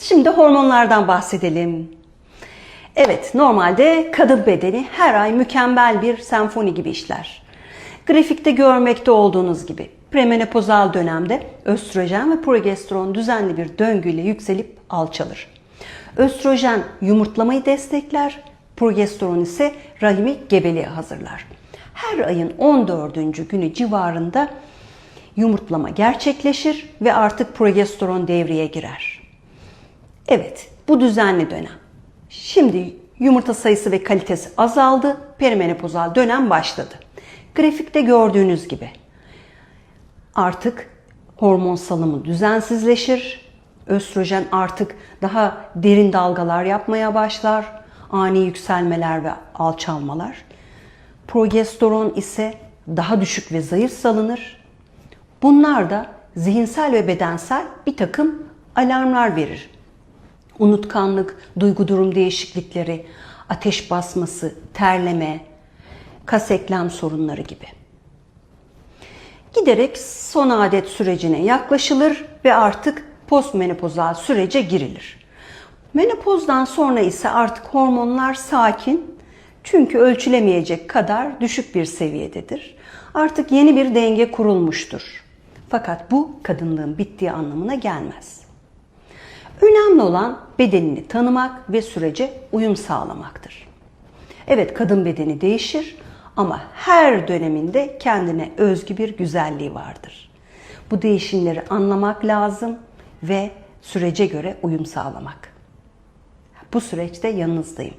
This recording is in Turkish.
Şimdi hormonlardan bahsedelim. Evet, normalde kadın bedeni her ay mükemmel bir senfoni gibi işler. Grafikte görmekte olduğunuz gibi premenopozal dönemde östrojen ve progesteron düzenli bir döngüyle yükselip alçalır. Östrojen yumurtlamayı destekler, progesteron ise rahimi gebeliğe hazırlar. Her ayın 14. günü civarında yumurtlama gerçekleşir ve artık progesteron devreye girer. Evet, bu düzenli dönem. Şimdi yumurta sayısı ve kalitesi azaldı, perimenopozal dönem başladı. Grafikte gördüğünüz gibi artık hormon salımı düzensizleşir. Östrojen artık daha derin dalgalar yapmaya başlar. Ani yükselmeler ve alçalmalar. Progesteron ise daha düşük ve zayıf salınır. Bunlar da zihinsel ve bedensel bir takım alarmlar verir. Unutkanlık, duygu durum değişiklikleri, ateş basması, terleme, kas eklem sorunları gibi. Giderek son adet sürecine yaklaşılır ve artık postmenopozal sürece girilir. Menopozdan sonra ise artık hormonlar sakin çünkü ölçülemeyecek kadar düşük bir seviyededir. Artık yeni bir denge kurulmuştur. Fakat bu kadınlığın bittiği anlamına gelmez. Önemli olan bedenini tanımak ve sürece uyum sağlamaktır. Evet kadın bedeni değişir ama her döneminde kendine özgü bir güzelliği vardır. Bu değişimleri anlamak lazım ve sürece göre uyum sağlamak. Bu süreçte yanınızdayım.